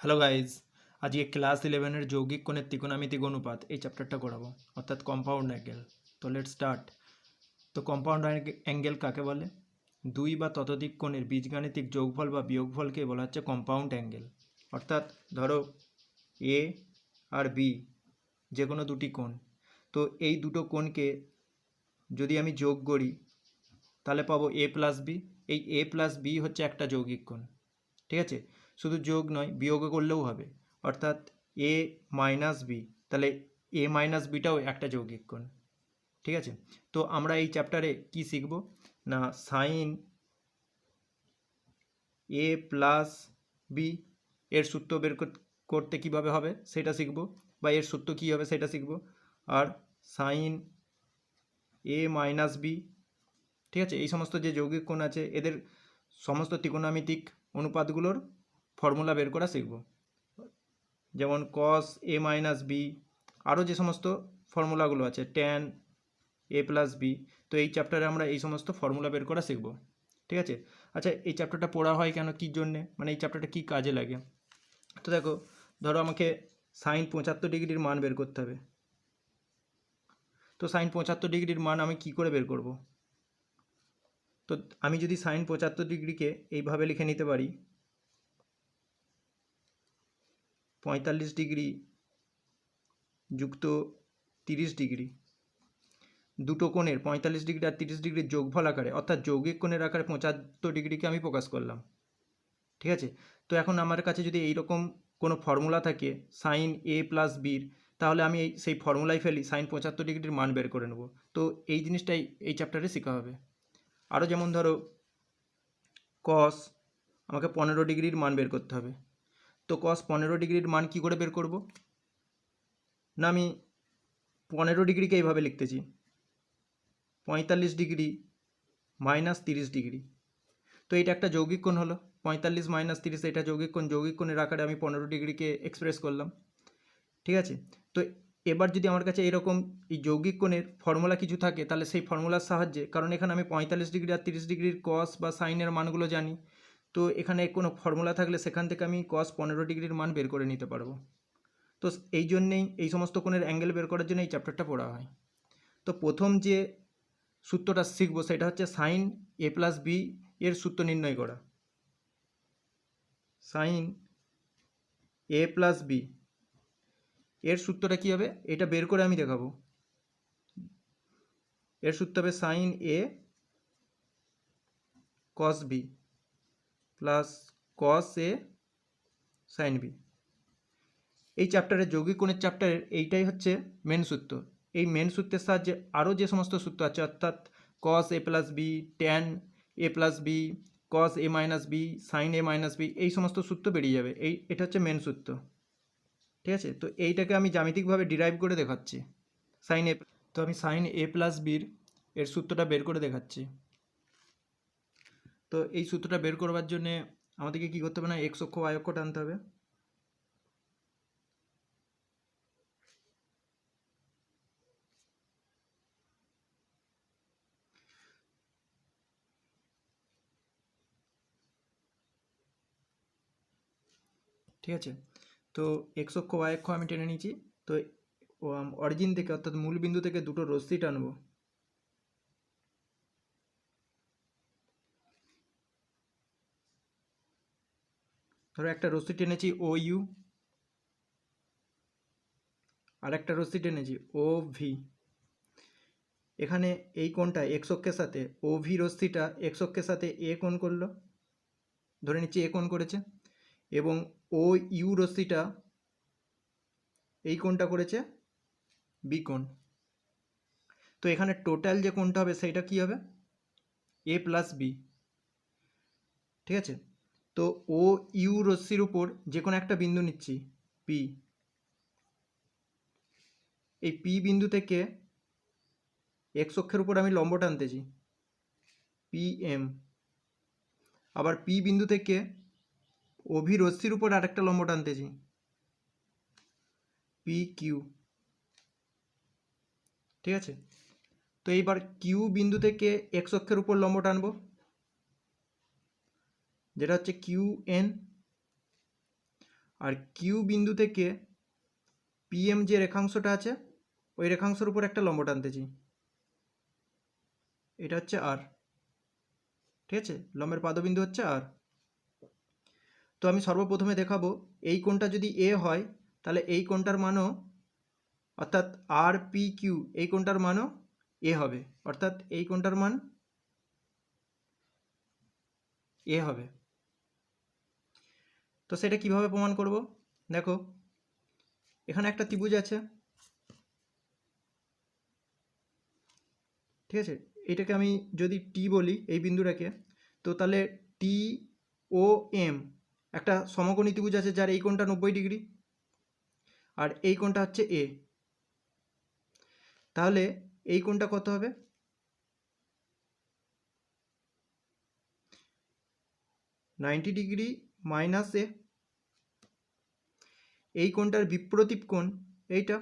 Hello guys আজকে class ইলেভেনের যৌগিক কোণের ত্রিকোণামিতিক অনুপাত এই চ্যাপ্টারটা করাবো। অর্থাৎ কম্পাউন্ড অ্যাঙ্গেল তো লেট স্টার্ট তো কম্পাউন্ড অ্যাঙ্গেল কাকে বলে? দুই বা ততোধিক কোণের বীজগাণিতিক যোগফল বা বিয়োগফলকে বলা হচ্ছে কম্পাউন্ড অ্যাঙ্গেল অর্থাৎ ধরো এ আর বি যে কোনো দুটি কোণ। তো এই দুটো কোণকে যদি আমি যোগ করি, তাহলে পাবো এ প্লাস বি এই এ প্লাস বি হচ্ছে একটা যৌগিক কোণ। ঠিক আছে? শুধু যোগ নয়, বিয়োগ করলেও হবে। অর্থাৎ এ মাইনাস বি তাহলে এ মাইনাস বিটাও একটা যৌগিক কোণ। ঠিক আছে? তো আমরা এই চ্যাপ্টারে কি শিখব? না সাইন এ প্লাস বি এর সূত্র বের করতে কীভাবে হবে সেটা শিখব, বা এর সূত্র কী হবে সেটা শিখব। আর সাইন এ মাইনাস বি ঠিক আছে? এই সমস্ত যে যৌগিক কোণ আছে, এদের সমস্ত ত্রিকোণামিতিক অনুপাতগুলোর ফর্মুলা বের করা শিখব। যেমন কস এ মাইনাস বি আরও যে সমস্ত ফর্মুলাগুলো আছে ট্যান এ প্লাস বি তো এই চ্যাপ্টারে আমরা এই সমস্ত ফর্মুলা বের করা শিখব। ঠিক আছে? আচ্ছা এই চ্যাপ্টারটা পড়া হয় কেন? কী জন্যে? মানে এই চ্যাপ্টারটা কী কাজে লাগে? তো দেখো, ধরো আমাকে সাইন পঁচাত্তর ডিগ্রির মান বের করতে হবে। তো সাইন পঁচাত্তর ডিগ্রির মান আমি কি করে বের করব? তো আমি যদি সাইন পঁচাত্তর ডিগ্রিকে এইভাবে লিখে নিতে পারি পঁয়তাল্লিশ ডিগ্রি যুক্ত তিরিশ ডিগ্রি। দুটো কোণের পঁয়তাল্লিশ ডিগ্রি আর তিরিশ ডিগ্রির যোগফল আকারে, অর্থাৎ যৌগিক কোণের আকারে পঁচাত্তর ডিগ্রিকে আমি প্রকাশ করলাম। ঠিক আছে? তো এখন আমার কাছে যদি এইরকম কোনো ফর্মুলা থাকে সাইন এ প্লাস বির তাহলে আমি এই, সেই ফর্মুলাই ফেলি সাইন পঁচাত্তর ডিগ্রির মান বের করে নেব। তো এই জিনিসটাই এই চ্যাপ্টারে শেখা হবে। আরও যেমন ধরো কস আমাকে পনেরো ডিগ্রির মান বের করতে হবে। তো কস পনেরো ডিগ্রির মান কি করে বের করব? না, আমি পনেরো ডিগ্রিকে এইভাবে লিখতেছি। পঁয়তাল্লিশ ডিগ্রি মাইনাস তিরিশ ডিগ্রি। তো এটা একটা যৌগিক কোণ হলো। পঁয়তাল্লিশ মাইনাস তিরিশ, এটা যৌগিক কোণ। যৌগিক কোণের আকারে আমি পনেরো ডিগ্রিকে এক্সপ্রেস করলাম। ঠিক আছে? তো এবার যদি আমার কাছে এরকম এই যৌগিক কোণের ফর্মুলা কিছু থাকে, তাহলে সেই ফর্মুলার সাহায্যে, কারণ এখানে আমি পঁয়তাল্লিশ ডিগ্রি আর তিরিশ ডিগ্রির কস বা সাইনের মানগুলো জানি। তো এখানে কোনো ফর্মুলা থাকলে সেখান থেকে আমি কস পনেরো ডিগ্রির মান বের করে নিতে পারব। তো এই জন্যেই এই সমস্ত কোণের অ্যাঙ্গেল বের করার জন্য এই চ্যাপ্টারটা পড়া হয়। তো প্রথম যে সূত্রটা শিখব সেটা হচ্ছে সাইন এ প্লাস বি এর সূত্র নির্ণয় করা। সাইন এ প্লাস বি এর সূত্রটা কী হবে? এটা বের করে আমি দেখাবো। এর সূত্র হবে sine A cos B plus cos A sine B এই চ্যাপ্টারের যৌগিক কোণের চ্যাপ্টারের এইটাই হচ্ছে মেন সূত্র। এই মেন সূত্রের সাহায্যে আরও যে সমস্ত সূত্র আছে, অর্থাৎ cos A plus B tan A plus B cos A minus B sine A minus B এই সমস্ত সূত্র বেরিয়ে যাবে। এই, এটা হচ্ছে মেন সূত্র। ঠিক আছে? তো এইটাকে আমি জ্যামিতিকভাবে ডিরাইভ করে দেখাচ্ছি। সাইন এ তো আমি সাইন এ প্লাস বির এর সূত্রটা বের করে দেখাচ্ছি। তো এই সূত্রটা বের করবার জন্যে আমাদেরকে কী করতে হবে না এক্স অক্ষ, y অক্ষ টানতে হবে। ঠিক আছে? তো এক্স অক্ষ, y অক্ষ আমি টেনে নিয়েছি। তো অরিজিন থেকে, অর্থাৎ মূল বিন্দু থেকে দুটো রশ্মি টানবো। ধরো একটা রশ্মি টেনেছি ও ইউ আর একটা রশ্মি টেনেছি ও ভি এখানে এই কোণটা এক্স অক্ষের সাথে ও ভি রশ্মিটা এক্স অক্ষের সাথে এ কোণ করল, ধরে নিচ্ছি এ কোণ করেছে, এবং ও ইউ রশ্মিটা এই কোণটা করেছে বি কোণ। তো এখানে টোটাল যে কোণটা হবে, সেইটা কি হবে? এ প্লাস বি ঠিক আছে? তো ও ইউ রশ্মির উপর যে কোনো একটা বিন্দু নিচ্ছি পি এই পি বিন্দু থেকে এক্স অক্ষের উপর আমি লম্ব টানতেছি পি এম আবার পি বিন্দু থেকে অভি রশ্মির উপর আরেকটা লম্ব টানতেছি পি কিউ ঠিক আছে? তো এইবার কিউ বিন্দু থেকে এক্স অক্ষের উপর লম্ব টানবো। যেটা হচ্ছে কিউ এন আর কিউ বিন্দু থেকে পিএম যে রেখাংশটা আছে, ওই রেখাংশের উপর একটা লম্ব টানতেছি। এটা হচ্ছে আর ঠিক আছে? লম্বের পাদবিন্দু হচ্ছে আর তো আমি সর্বপ্রথমে দেখাবো এই কোণটা যদি এ হয়, তাহলে এই কোণটার মানও অর্থাৎ আর পি কিউ এই কোণটার মানও এ হবে। অর্থাৎ এই কোণটার মান এ হবে। তো সেটা কীভাবে প্রমাণ করব? দেখো, এখানে একটা ত্রিভুজ আছে। ঠিক আছে? এটাকে আমি যদি টি বলি, এই বিন্দুটাকে, তো তাহলে টি ও এম একটা সমকোণী ত্রিভুজ আছে যার এই কোণটা নব্বই ডিগ্রি, আর এই কোণটা হচ্ছে এ তাহলে এই কোণটা কত হবে? নাইনটি ডিগ্রি মাইনাস এ এই কোণটার বিপ্রতীপ কোণ এইটা?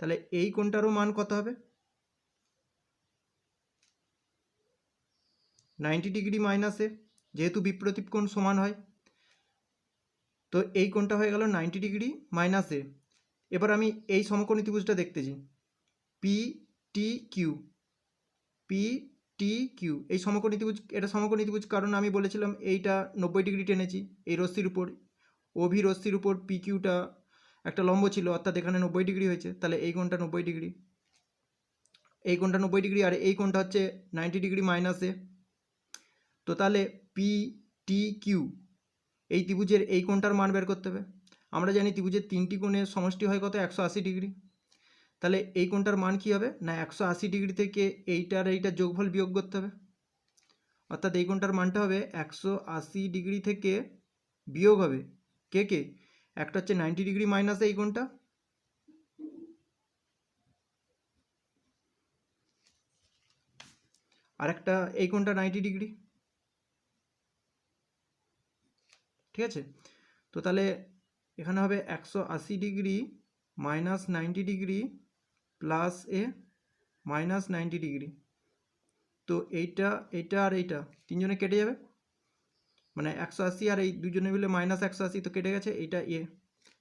তাহলে এই কোণটারও মান কত হবে? নাইনটি ডিগ্রি মাইনাসে যেহেতু বিপ্রতীপ কোণ সমান হয়, তো এই কোণটা হয়ে গেল নাইনটি ডিগ্রি মাইনাসে। এবার আমি এই সমকোণী ত্রিভুজটা দেখতেছি P T Q P T Q এই সমকোণী ত্রিভুজ, এটা সমকোণী ত্রিভুজ কারণ আমি বলেছিলাম এইটা নব্বই ডিগ্রি টেনেছি, এই রশ্মির উপর। অভি রশ্মির উপর পি কিউটা একটা লম্ব ছিল, অর্থাৎ এখানে নব্বই ডিগ্রি হয়েছে, তাহলে এই কোণটা নব্বই ডিগ্রি। এই কোণটা নব্বই ডিগ্রি আর এই কোণটা হচ্ছে নাইনটি ডিগ্রি মাইনাসে তো তাহলে পি টি কিউ এই ত্রিভুজের এই কোণটার মান বের করতে হবে। আমরা জানি ত্রিভুজের তিনটি কোণের সমষ্টি হয় কত? একশো আশি ডিগ্রি। তাহলে এই কোণটার মান কী হবে? না, একশো আশি ডিগ্রি থেকে এইটার এইটার যোগফল বিয়োগ করতে হবে। অর্থাৎ এই কোণটার মানটা হবে একশো আশি ডিগ্রি থেকে বিয়োগ হবে। কে কে? একটা হচ্ছে নাইনটি ডিগ্রি মাইনাস এই কোণটা। আর একটা এই কোণটা নাইনটি ডিগ্রি ঠিক আছে? তো তাহলে এখানে হবে একশো আশি degree minus ninety degree plus A minus ninety degree তো এইটা এইটা আর এইটা, তিনজনে কেটে যাবে। মানে একশো আশি আর এই দুজনে মিলে মাইনাস একশো আশি তো কেটে গেছে, এইটা এ।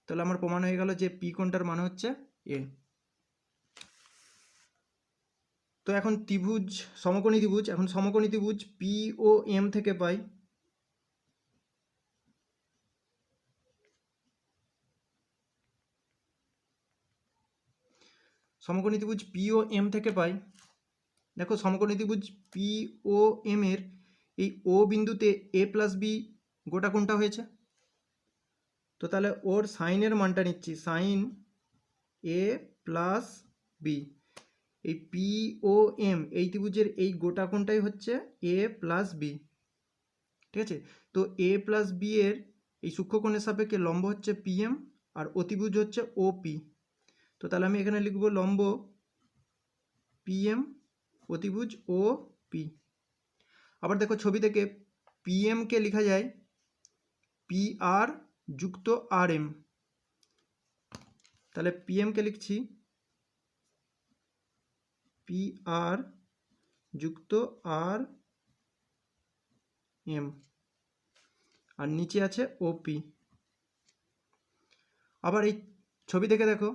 তাহলে আমার প্রমাণ হয়ে গেল যে পি কোণটার মানে হচ্ছে এ। তো এখন ত্রিভুজ, সমকোণী ত্রিভুজ, এখন সমকোণী ত্রিভুজ পি ও এম থেকে পাই। সমকোণী ত্রিভুজ পি ও এম থেকে পাই। দেখো, সমকোণী ত্রিভুজ পি ও এম এর এই ও বিন্দুতে এ প্লাস বি গোটা কোনটা হয়েছে? তো তাহলে ওর সাইনের মানটা নিচ্ছি। সাইন এ প্লাস বি এই পি ও এম এই ত্রিভুজের এই গোটা কোনটাই হচ্ছে এ প্লাস বি ঠিক আছে? তো এ প্লাস বি এর এই সূক্ষ্মকোণের সাপেক্ষে লম্ব হচ্ছে পি এম আর অতিভুজ হচ্ছে ও পি তো তাহলে আমি এখানে লিখব লম্ব পি এম অতিভুজ ও পি আবার দেখো ছবি থেকে পি এমকে লেখা যায় পি আর যুক্ত আর এম তাহলে পি এমকে লিখছি পি আর যুক্ত আর এম আর নিচে আছে ওপি আবার এই ছবি থেকে দেখো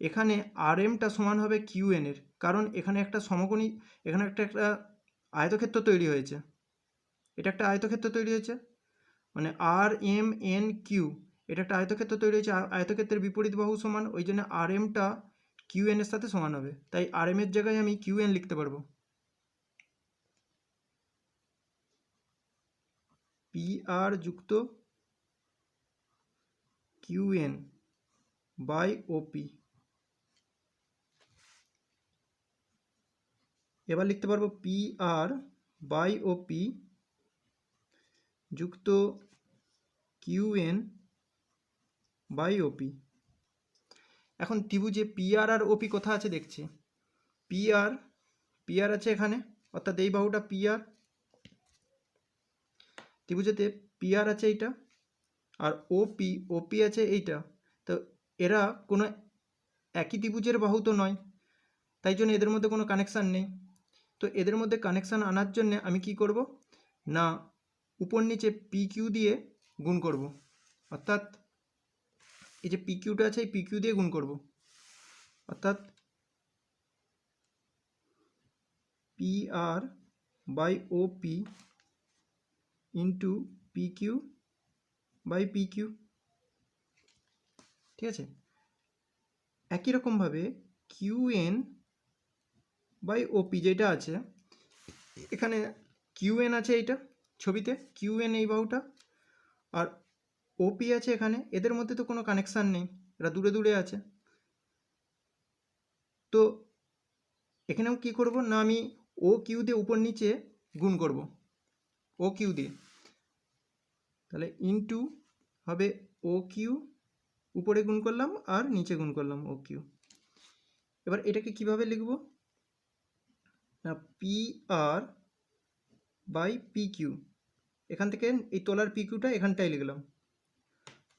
এখানে আর এমটা সমান হবে কিউ এর। কারণ এখানে একটা সমকোণী, এখানে একটা একটা আয়তক্ষেত্র তৈরি হয়েছে। এটা একটা আয়তক্ষেত্র তৈরি হয়েছে। মানে আর এম এন কিউ এটা একটা আয়তক্ষেত্র তৈরি হয়েছে। আয়তক্ষেত্রের বিপরীত বাহু সমান, ওই জন্য আর এমটা কিউ এন এর সাথে সমান হবে। তাই আর এম এর জায়গায় আমি কিউ এন লিখতে পারব। পি আর যুক্ত কিউ এন বাই ওপি এবার লিখতে পারব P R by O P যুক্ত কিউ এন বাই ওপি এখন ত্রিভুজে পি আর আর ওপি কোথা আছে দেখছি। পি আর পি আর আছে এখানে, অর্থাৎ এই বাহুটা পি আর ত্রিভুজেতে পি আর আছে এইটা, আর ওপি ওপি আছে এইটা। তো এরা কোনো একই ত্রিভুজের বাহু তো নয়, তাই জন্য এদের মধ্যে কোনো কানেকশান নেই। তো এদের মধ্যে কানেকশান আনার জন্য আমি কি করব? না, উপর নিচে পি কিউ দিয়ে গুণ করব। অর্থাৎ এই যে পি কিউটা আছে, এই পি কিউ দিয়ে গুণ করব। অর্থাৎ P R by O P into P Q by P Q ঠিক আছে? একই রকমভাবে কিউ এন বাই ওপি যেটা আছে, এখানে কিউ এন আছে এইটা ছবিতে কিউ এন এই বাহুটা, আর ওপি আছে এখানে, এদের মধ্যে তো কোনো কানেকশান নেই, এরা দূরে দূরে আছে। তো এখানেও কি করব? না, আমি ও কিউ দিয়ে উপর নিচে গুণ করব। ও কিউ দিয়ে। তাহলে ইনটু হবে ও কিউ উপরে গুণ করলাম আর নিচে গুণ করলাম ও কিউ এবার এটাকে কীভাবে লিখব? P R by P Q এখান থেকে এই তলার পি কিউটা এখানটায় লিখলাম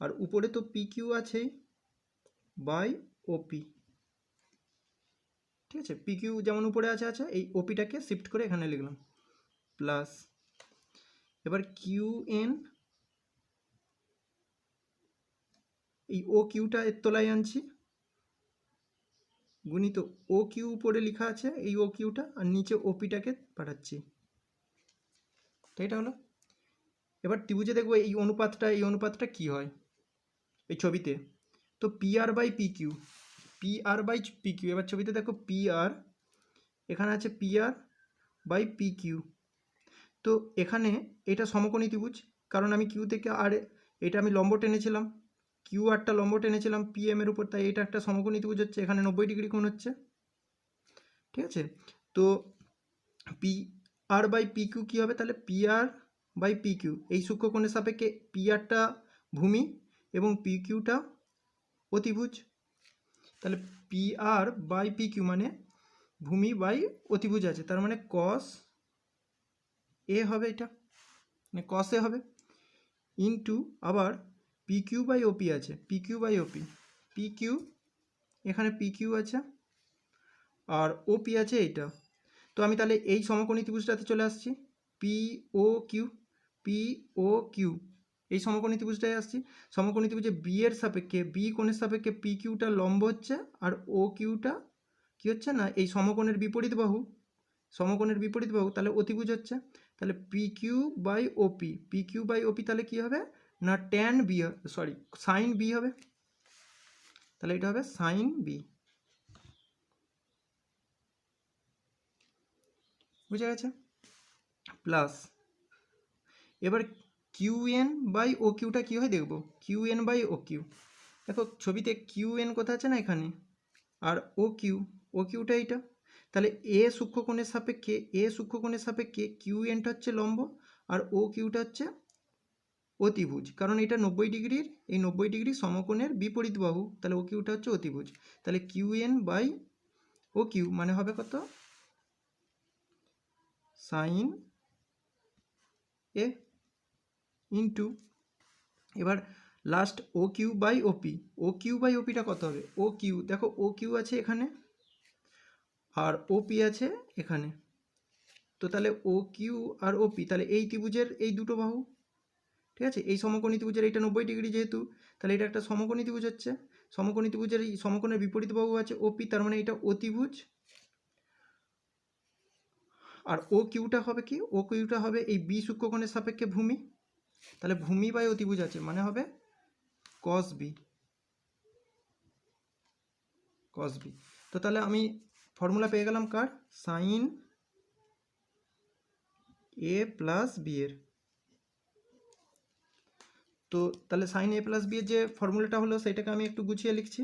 আর উপরে তো পি কিউ আছেই বাই ওপি ঠিক আছে? পি কিউ যেমন উপরে আছে আছে এই ওপিটাকে শিফট করে এখানে লিখলাম প্লাস এবার কিউ এন এই ও কিউটা এর তলায় আনছি। গুণিত ও কিউ উপরে লেখা আছে, এই ও কিউটা আর নিচে ওপিটাকে পাঠাচ্ছি। তো এটা হলো? এবার ত্রিভুজে দেখব এই অনুপাতটা এই অনুপাতটা কি হয়? এই ছবিতে। তো P R by P Q P R by P Q এবার ছবিতে দেখো পি আর এখানে আছে P R by P Q তো এখানে এটা সমকোণী ত্রিভুজ, কারণ আমি কিউ থেকে আর এটা আমি লম্ব টেনেছিলাম। কিউ আরটা লম্ব টেনেছিলাম পি এম এর উপর, তাই এটা একটা সমকোণী ত্রিভুজ হচ্ছে, এখানে নব্বই ডিগ্রি কোণ হচ্ছে। ঠিক আছে? তো P R by P Q কী হবে? তাহলে P R by P Q এই সূক্ষ্মকোণের সাপেক্ষে পি আরটা ভূমি এবং পি কিউটা অতিভুজ। তাহলে P R by P Q মানে ভূমি বাই অতিভুজ আছে, তার মানে কস এ হবে এটা মানে কস এ হবে। ইন্টু আবার পি কিউ বাই ওপি আছে। P Q by OP P Q এখানে পি কিউ আছে। আর ওপি আছে এইটা। তো আমি তাহলে এই সমকোণী ত্রিভুজটাতে চলে আসছি। P O Q P O Q এই সমকোণী ত্রিভুজটায় আসছি। সমকোণী ত্রিভুজে বি এর সাপেক্ষে বি কোণের সাপেক্ষে পি কিউটা লম্ব হচ্ছে আর ও কিউটা কী হচ্ছে না, এই সমকোণের বিপরীত বাহু। সমকোণের বিপরীত বাহু, তাহলে অতিভুজ হচ্ছে। তাহলে P Q by OP P Q by OP তাহলে কী হবে? না tan B sorry sine B হবে? তাহলে এটা হবে সাইন বি বুঝা গেছে? প্লাস এবার কিউ এন বাই ও কিউটা কী হয় দেখব? Q N by O Q দেখো, ছবিতে কিউ এন কোথায় আছে না এখানে? আর ও কিউ ও কিউটা এইটা। তাহলে এ সূক্ষ্মকোণের সাপেক্ষে এ সূক্ষ্মকোণের সাপেক্ষে কিউ এনটা হচ্ছে লম্ব, আর ও কিউটা হচ্ছে অতিভুজ। কারণ এটা নব্বই ডিগ্রির, এই নব্বই ডিগ্রি সমকোণের বিপরীত বাহু। তাহলে ও কিউটা হচ্ছে অতিভুজ। তাহলে Q N by O Q মানে হবে কত? Sine A into. এবার last O Q by OP. O Q by ওপিটা কত হবে? ও কিউ দেখো ও কিউ আছে এখানে আর ওপি আছে এখানে। তো তাহলে ও কিউ আর ওপি, তাহলে এই ত্রিভুজের এই দুটো বাহু ঠিক আছে? এই সমকোণী ত্রিভুজের এইটা নব্বই ডিগ্রি যেহেতু, তাহলে এটা একটা সমকোণী ত্রিভুজ হচ্ছে। সমকোণী ত্রিভুজের এই সমকোণের বিপরীত বাহু আছে ওপি তার মানে এটা অতিভুজ আর ও কিউটা হবে কি? ও কিউটা হবে এই বি সূক্ষ্মকোণের সাপেক্ষে ভূমি। তাহলে ভূমি বাই অতিভুজ আছে মানে হবে কস বি কস বি তো তাহলে আমি ফর্মুলা পেয়ে গেলাম কার? সাইন এ প্লাস বি এর। তো তাহলে সাইন এ প্লাস বি এর যে ফর্মুলাটা হলো সেটাকে আমি একটু গুছিয়ে লিখছি।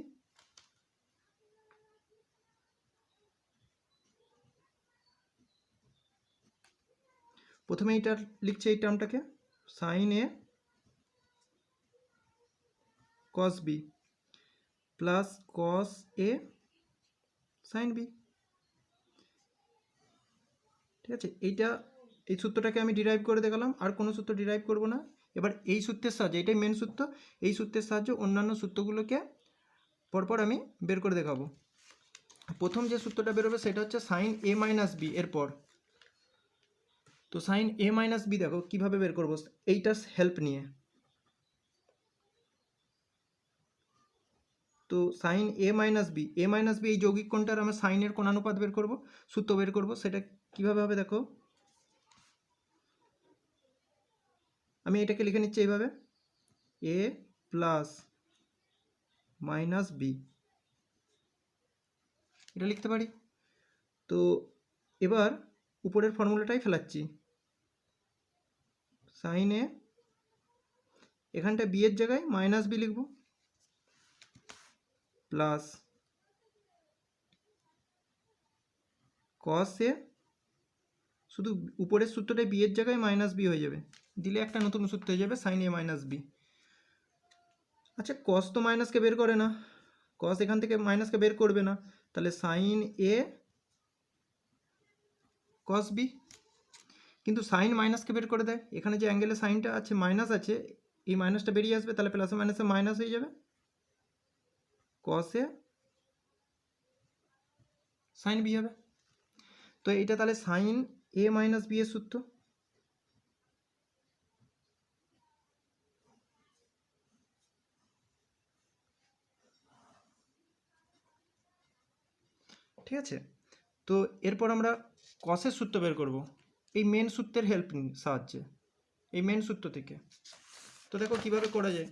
প্রথমে এইটা লিখছি এই টার্মটাকে sine A cos B plus cos A sine B ঠিক আছে? এইটা, এই সূত্রটাকে আমি ডিরাইভ করে দেখালাম, আর কোনো সূত্র ডিরাইভ করব না। এবার এই সূত্রের সাহায্যে, এটাই মেন সূত্র, এই সূত্রের সাহায্যে অন্যান্য সূত্রগুলোকে পরপর আমি বের করে দেখাবো। প্রথম যে সূত্রটা বেরোবে সেটা হচ্ছে সাইন এ মাইনাস বি এরপর। তো সাইন এ মাইনাস বি দেখো, কীভাবে বের করব? এইটার হেল্প নিয়ে। তো sine A minus B A minus B এই যৌগিক কোণটার আমরা সাইনের কোণানুপাত বের করব, সূত্র বের করব, সেটা কীভাবে হবে দেখো? আমি এটাকে লিখে নিচ্ছি এইভাবে। এ প্লাস মাইনাস বি এটা লিখতে পারি? তো এবার উপরের ফর্মুলাটাই ফেলাচ্ছি। সাইন এ এখানটা বি এর জায়গায় মাইনাস বি লিখব। প্লাস কস এ শুধু উপরের সূত্রটাই বি এর জায়গায় মাইনাস বি হয়ে যাবে। দিলে একটা নতুন সূত্র হয়ে যাবে, সাইন এ মাইনাস বি। আচ্ছা কস তো মাইনাসকে বের করে না। কস এখান থেকে মাইনাসকে বের করবে না। তাহলে সাইন এ কস বি। কিন্তু সাইন মাইনাসকে বের করে দেয়। এখানে যে অ্যাঙ্গেলের সাইনটা আছে মাইনাস আছে, এই মাইনাসটা বেরিয়ে আসবে, তাহলে প্লাসে মাইনাসে মাইনাস হয়ে যাবে। কসে সাইন বি হবে। তো এইটা তাহলে সাইন এ মাইনাস বি এর সূত্র। ঠিক আছে? তো এরপর আমরা কসের সূত্র বের করব। এই মেন সূত্রের হেল্প সাহায্যে। এই মেন সূত্র থেকে। তো দেখো কীভাবে করা যায়।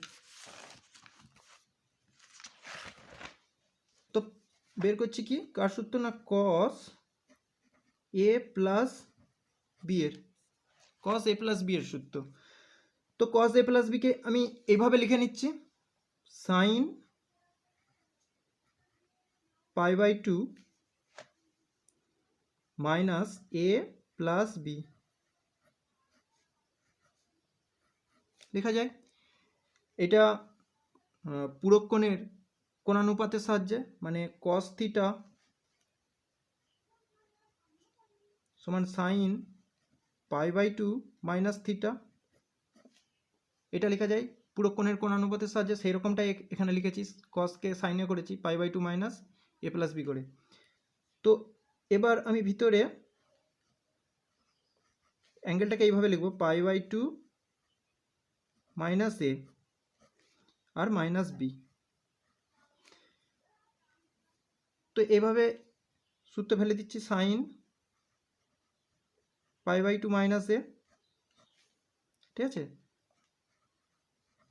তো বের করছি কি? কার সূত্র না কস এ প্লাস বি এর। কস এ প্লাস বি এর সূত্র। তো কস এ প্লাস বিকে আমি এইভাবে লিখে নিচ্ছি। Sine pi by two minus A plus B. লেখা যায়। এটা আহ, কোণের কোণানুপাতের সাহায্যে মানে কস থিটা সমান sine pi by two minus theta এটা লেখা যায় পূরক কোণের কোণানুপাতের সাহায্যে সেই রকমটাই এখানে লিখেছি কসকে সাইনে করেছি pi by two minus A plus B করে। তো এবার আমি ভিতরে অ্যাঙ্গেলটাকে এইভাবে লিখব, pi by two minus A R minus B. তো এভাবে সূত্র ফেলে দিচ্ছি, sine pi by two minus A, ঠিক আছে?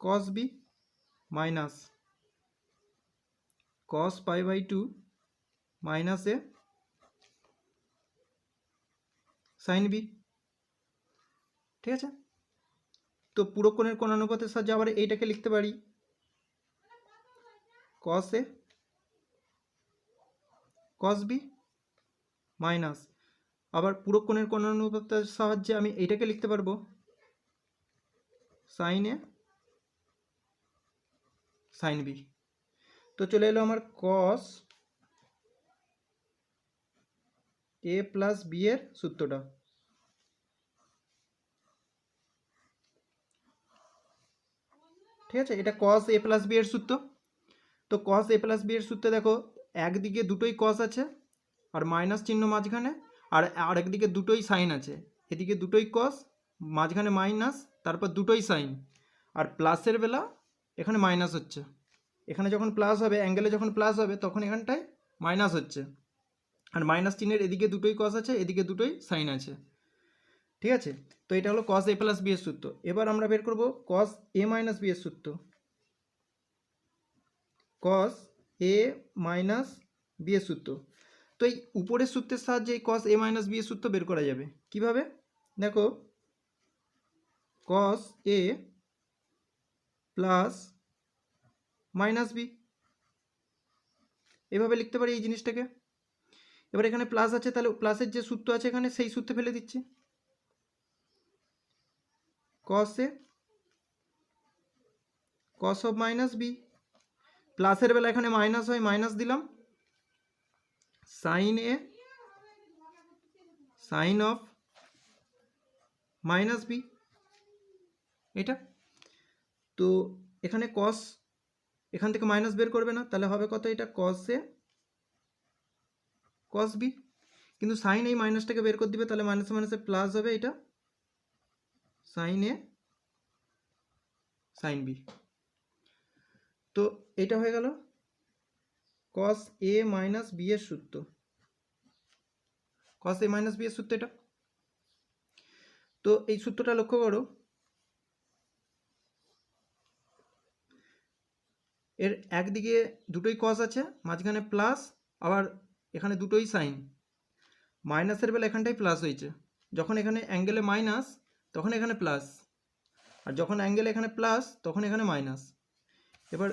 Cos B minus, cos pi by two minus A sine B ঠিক আছে? তো পুরো কোণের কোণানুপাতের সাহায্যে আবার এইটাকে লিখতে পারি। কস এ কস বি মাইনাস আবার পুরো কোণের কোণানুপাতের সাহায্যে আমি এইটাকে লিখতে পারব। সাইন এ সাইন বি তো চলে এলো আমার কস এ প্লাস বি এর সূত্রটা। ঠিক আছে, এটা কস এ প্লাস বি এর সূত্র। তো কস এ প্লাস বি এর সূত্রে দেখো, একদিকে দুটোই কস আছে, আর মাইনাস চিহ্ন মাঝখানে, আর আরেকদিকে দুটোই সাইন আছে। এদিকে দুটোই কস মাঝখানে মাইনাস তারপর দুটোই সাইন আর প্লাসের বেলা এখানে মাইনাস হচ্ছে। এখানে যখন প্লাস হবে অ্যাঙ্গেলে যখন প্লাস হবে, তখন এখানটায় মাইনাস হচ্ছে। আর মাইনাস চিহ্নের এদিকে দুটোই কস আছে, এদিকে দুটোই সাইন আছে। ঠিক আছে? তো এটা হলো কস এ প্লাস বি এর সূত্র। এবার আমরা বের করব কস এ মাইনাস বি এর সূত্র। কস এ মাইনাস বি এর সূত্র। তো এই উপরের সূত্রের সাহায্যে এই কস এ মাইনাস বি এর সূত্র বের করা যাবে। কীভাবে? দেখো cos A plus minus B এভাবে লিখতে পারি এই জিনিসটাকে? এবার এখানে প্লাস আছে, তাহলে প্লাসের যে সূত্র আছে এখানে সেই সূত্রে ফেলে দিচ্ছি। Cos A cos of minus B প্লাসের বেলা এখানে মাইনাস হয় মাইনাস দিলাম। Sine A sine of minus B এটা? তো এখানে কস এখান থেকে মাইনাস বের করবে না, তাহলে হবে কত এটা? কস এ কস বি কিন্তু সাইন এই মাইনাসটাকে বের করে দিবে, তাহলে মাইনাসে মাইনাসে প্লাস হবে এটা সাইন এ সাইন বি তো এটা হয়ে গেল কস এ মাইনাস বি এর সূত্র। কস এ মাইনাস বি এর সূত্র এটা। তো এই সূত্রটা লক্ষ্য করো। এর একদিকে দুটোই কস আছে, মাঝখানে প্লাস আবার এখানে দুটোই সাইন। মাইনাসের বেলা এখানটাই প্লাস হয়েছে। যখন এখানে অ্যাঙ্গেলে মাইনাস তখন এখানে প্লাস আর যখন অ্যাঙ্গেলে এখানে প্লাস তখন এখানে মাইনাস এবার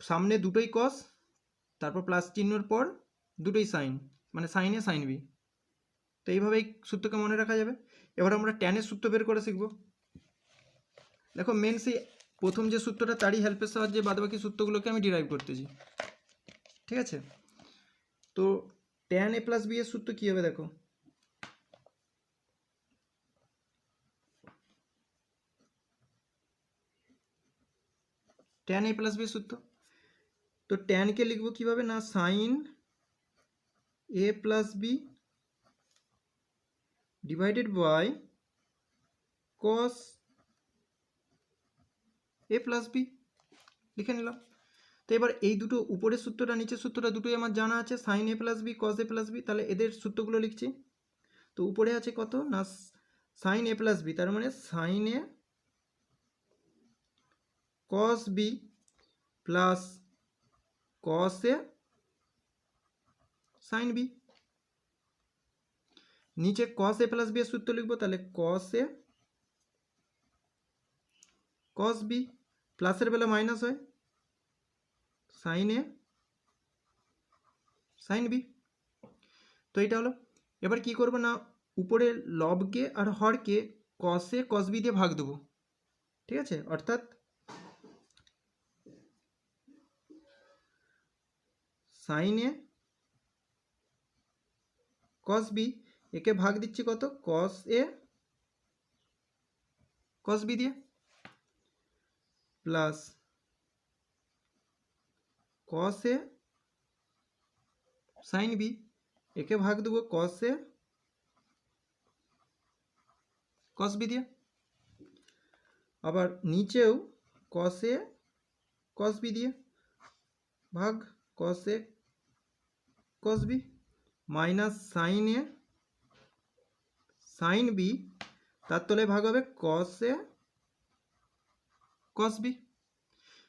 সামনে দুটোই কস তারপর প্লাস চিহ্নর পর দুটোই সাইন। মানে সাইনে সাইন বি তো এইভাবেই সূত্রকে মনে রাখা যাবে। এবার আমরা ট্যানের সূত্র বের করে শিখব। দেখো মেন সেই প্রথম যে সূত্রটা, তারই হেল্পের সাহায্যে বাদবাকি সূত্রগুলোকে আমি ডিরাইভ করতেছি। ঠিক আছে? তো ট্যান এ প্লাস বি এর সূত্র কী হবে দেখো ট্যান এ প্লাস বি সূত্র তো ট্যানকে লিখব কীভাবে না sine A plus B divided by cos A plus B লিখে নিলাম তো এবার এই দুটো উপরের সূত্রটা, নিচের সূত্রটা দুটোই আমার জানা আছে। Sine A plus B cos A plus B তাহলে এদের সূত্রগুলো লিখছি। তো উপরে আছে কত? না সাইন এ প্লাস বি তার মানে sine A cos B plus cos A sine B নিচে কস এ প্লাস বি এর সূত্র লিখব, তাহলে কস এ কস বি প্লাসের বেলা মাইনাস হয়। Sine A, sine B. তো এটা হলো। এবার কি করব না, উপরে লবকে আর হরকে কসে কস বি দিয়ে ভাগ দেবো। ঠিক আছে? অর্থাৎ সাইন এ কস বি একে ভাগ দিচ্ছি কত? কস এ কস দিয়ে। Plus cos A sine B একে ভাগ দেবো কস এ কস বি দিয়ে। আবার নিচেও কস এ কস বি দিয়ে। ভাগ cos A cos B minus sine A sine B তার তলায় ভাগ হবে কস এ কস বি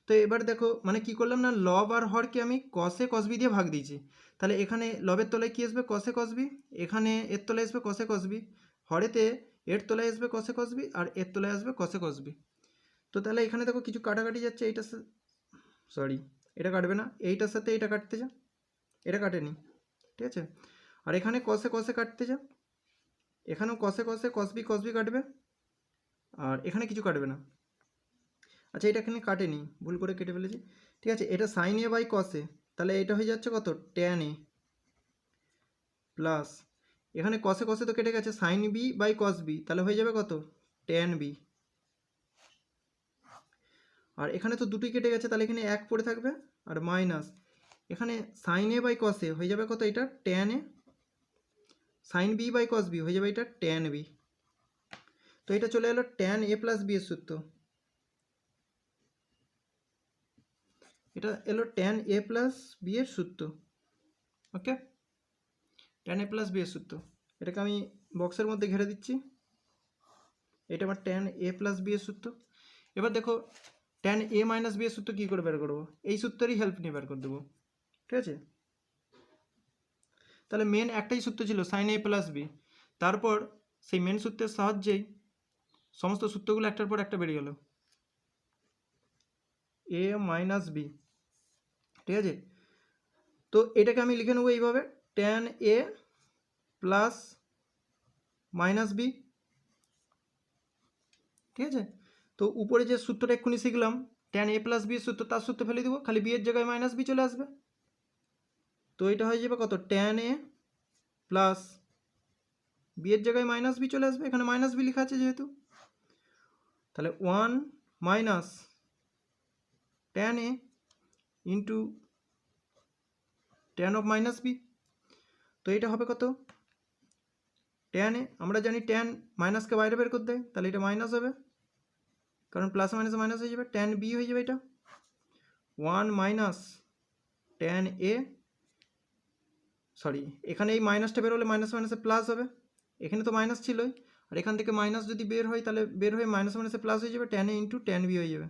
তো এবার দেখো মানে কি করলাম না লব আর হরকে আমি কসে কসবি দিয়ে ভাগ দিয়েছি। তাহলে এখানে লবের তলায় কি আসবে? কসে কসবি এখানে এর তলায় আসবে কসে কসবি হরেতে এর তলায় আসবে কসে কসবি আর এর তলায় আসবে কসে কসবি তো তাহলে এখানে দেখো কিছু কাটাকাটি যাচ্ছে, এইটার সরি এটা কাটবে না। এইটার সাথে এটা কাটতে যা। এটা কাটেনি। ঠিক আছে? আর এখানে কসে কসে কাটতে যা। এখানেও কসে কসে কসবি কসবি কাটবে। আর এখানে কিছু কাটবে না। আচ্ছা এটা এখানে কাটেনি, ভুল করে কেটে ফেলেছি। ঠিক আছে, এটা সাইন এ বাই কসে তাহলে এটা হয়ে যাচ্ছে কত? ট্যান এ প্লাস এখানে কসে কসে তো কেটে গেছে sine B by cos B তাহলে হয়ে যাবে কত? ট্যান বি আর এখানে তো দুটোই কেটে গেছে, তাহলে এখানে এক পড়ে থাকবে, আর মাইনাস এখানে সাইন এ বাই কস হয়ে যাবে কত এটা? Tan A sine B by cos B হয়ে যাবে এটা? ট্যান বি তো এটা চলে এলো ট্যান এ প্লাস বি এর সূত্র। এটা এলো ট্যান এ প্লাস বি এর সূত্র okay tan A plus B এর সূত্র, এটাকে আমি বক্সের মধ্যে ঘেরে দিচ্ছি, এটা আমার ট্যান এ প্লাস বি এর সূত্র। এবার দেখো ট্যান এ মাইনাস বি এর সূত্র কী করে বের করব? এই সূত্রেরই হেল্প নিয়ে বের করে দেবো, ঠিক আছে? তাহলে মেন একটাই সূত্র ছিল সাইন এ প্লাস বি তারপর সেই মেন সূত্রের সাহায্যেই সমস্ত সূত্রগুলো একটার পর একটা বেরিয়ে গেল। এ মাইনাস বি ঠিক আছে? তো এটাকে আমি লিখে নেব এইভাবে tan A plus minus B ঠিক আছে? তো উপরে যে সূত্রটা এক্ষুনি শিখলাম ট্যান এ প্লাস বি সূত্র, তার সূত্র ফেলে দেবো, খালি বি এর জায়গায় মাইনাস বি চলে আসবে। তো এটা হয়ে যাবে কত? ট্যান এ প্লাস বি এর জায়গায় মাইনাস বি চলে আসবে, এখানে মাইনাস বি লেখা আছে যেহেতু। তাহলে one minus tan A into tan of minus B তো এটা হবে কত? ট্যান এ আমরা জানি ট্যান মাইনাসকে বাইরে বের করতে তাহলে এটা মাইনাস হবে। কারণ প্লাস মাইনাস মাইনাস হয়ে যাবে ট্যান বি হয়ে যাবে এটা। One minus tan A sorry এখানে এই মাইনাসটা বের হলে মাইনাস মাইনাসে প্লাস হবে। এখানে তো মাইনাস ছিলই। আর এখান থেকে মাইনাস যদি বের হয়, তাহলে বের হয়ে মাইনাস মাইনাসে প্লাস হয়ে যাবে tan A into tan B হয়ে যাবে।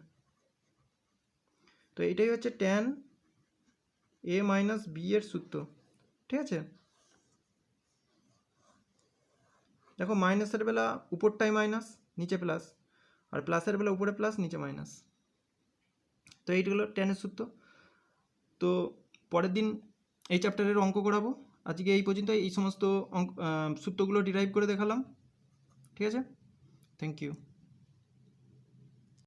তো এটাই হচ্ছে ট্যান এ মাইনাস বি এর সূত্র, ঠিক আছে? দেখো মাইনাসের বেলা উপরটায় মাইনাস নিচে প্লাস আর প্লাসের বেলা উপরে প্লাস নিচে মাইনাস তো এইগুলো ট্যানের সূত্র। তো পরের দিন এই চ্যাপ্টারের অঙ্ক করাবো। আজকে এই পর্যন্ত এই সমস্ত অঙ্ক সূত্রগুলো ডিরাইভ করে দেখালাম। ঠিক আছে? Thank you